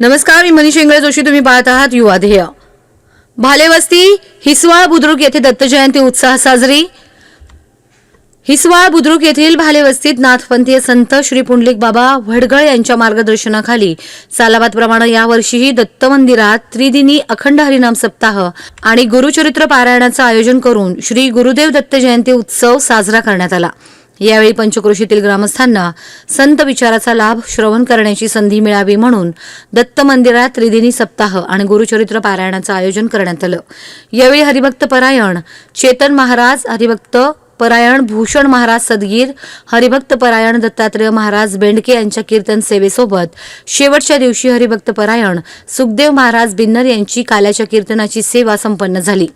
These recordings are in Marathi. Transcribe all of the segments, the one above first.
नमस्कार मी मनीष इंगळे जोशी. तुम्ही पाहत आहात युवा ध्येय. भालेवस्ती हिसवाळ बुद्रुक येथे दत्तजयंती उत्साह साजरी. हिसवाळ बुद्रुक येथील भालेवस्तीत नाथपंथीय संत श्री पुंडलिक बाबा वडगळ यांच्या मार्गदर्शनाखाली सालाबादप्रमाणे यावर्षीही दत्त मंदिरात त्रिदिनी अखंड हरिनाम सप्ताह आणि गुरुचरित्र पारायणाचं आयोजन करून श्री गुरुदेव दत्त जयंती उत्सव साजरा करण्यात आला. यावेळी पंचक्रोशीतील ग्रामस्थांना संत विचाराचा लाभ श्रवण करण्याची संधी मिळावी म्हणून दत्त मंदिरात त्रिदिनी सप्ताह आणि गुरुचरित्र पारायणाचं आयोजन करण्यात आलं. यावेळी हरिभक्त परायण चेतन महाराज हरिभक्त परायण भूषण महाराज सदगीर हरिभक्त परायण दत्तात्रेय महाराज बेंडके यांच्या कीर्तन सेवेसोबत शेवटच्या दिवशी हरिभक्त परायण सुखदेव महाराज बिन्नर यांची काल्याच्या कीर्तनाची सेवा संपन्न झाली.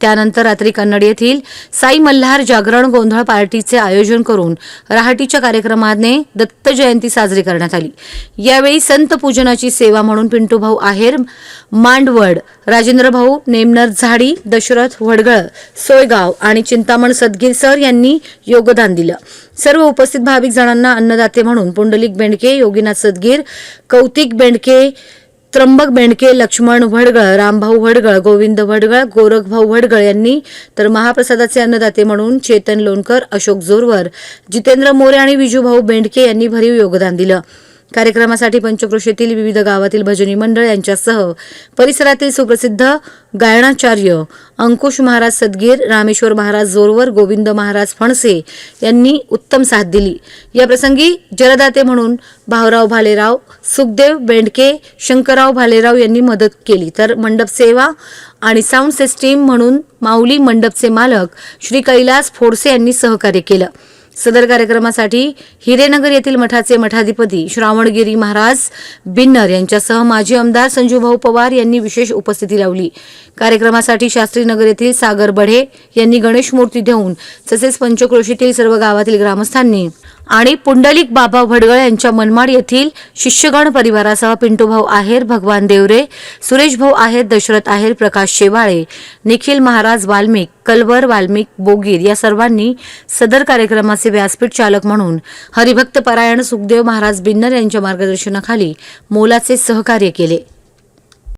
त्यानंतर रात्री कन्नड येथील साई मल्हार जागरण गोंधळ पार्टीचे आयोजन करून रहाटीच्या कार्यक्रमाने दत्त जयंती साजरी करण्यात आली. यावेळी संत पूजनाची सेवा म्हणून पिंटू भाऊ आहेर मांडवड राजेंद्र भाऊ नेमनर झाडी दशरथ वडगळ सोयगाव आणि चिंतामण सदगीर सर यांनी योगदान दिलं. सर्व उपस्थित भाविक जणांना अन्नदाते म्हणून पुंडलिक बेंडके योगीनाथ सदगीर कौतिक बेंडके त्र्यंबक बेंडके लक्ष्मण वडगळ रामभाऊ वडगळ गोविंद वडगळ गोरखभाऊ वडगळ यांनी तर महाप्रसादाचे अन्नदाते म्हणून चेतन लोणकर अशोक जोरवर जितेंद्र मोरे आणि विजूभाऊ बेंडके यांनी भरीव योगदान दिलं. कार्यक्रमासाठी पंचक्रोशीतील विविध गावातील भजनी मंडळ यांच्यासह परिसरातील सुप्रसिद्ध गायनाचार्य अंकुश महाराज सदगीर रामेश्वर महाराज जोरवर गोविंद महाराज फणसे यांनी उत्तम साथ दिली. या प्रसंगी जलदाते म्हणून भाऊराव भालेराव सुखदेव बेंडके शंकरराव भालेराव यांनी मदत केली. तर मंडप सेवा आणि साऊंड सिस्टीम म्हणून माऊली मंडपचे मालक श्री कैलास फोडसे यांनी सहकार्य केलं. सदर कार्यक्रमासाठी हिरेनगर येथील मठाचे मठाधिपती श्रावणगिरी महाराज बिन्नर यांच्यासह माजी आमदार संजूभाऊ पवार यांनी विशेष उपस्थिती लावली. कार्यक्रमासाठी शास्त्रीनगर येथील सागर बढे यांनी गणेश मूर्ती देऊन तसेच पंचक्रोशीतील सर्व गावातील ग्रामस्थांनी आणि पुंडलिक बाबा भडगळ यांच्या मनमाड येथील शिष्यगण परिवारासह पिंटूभाऊ आहेर भगवान देवरे सुरेश भाऊ आहेर दशरथ आहेर प्रकाश शेवाळे निखिल महाराज वाल्मिक कलवर वाल्मिक बोगीर या सर्वांनी सदर कार्यक्रमाचे व्यासपीठ चालक म्हणून हरिभक्त परायण सुखदेव महाराज बिन्नर यांच्या मार्गदर्शनाखाली मोलाचे सहकार्य केले.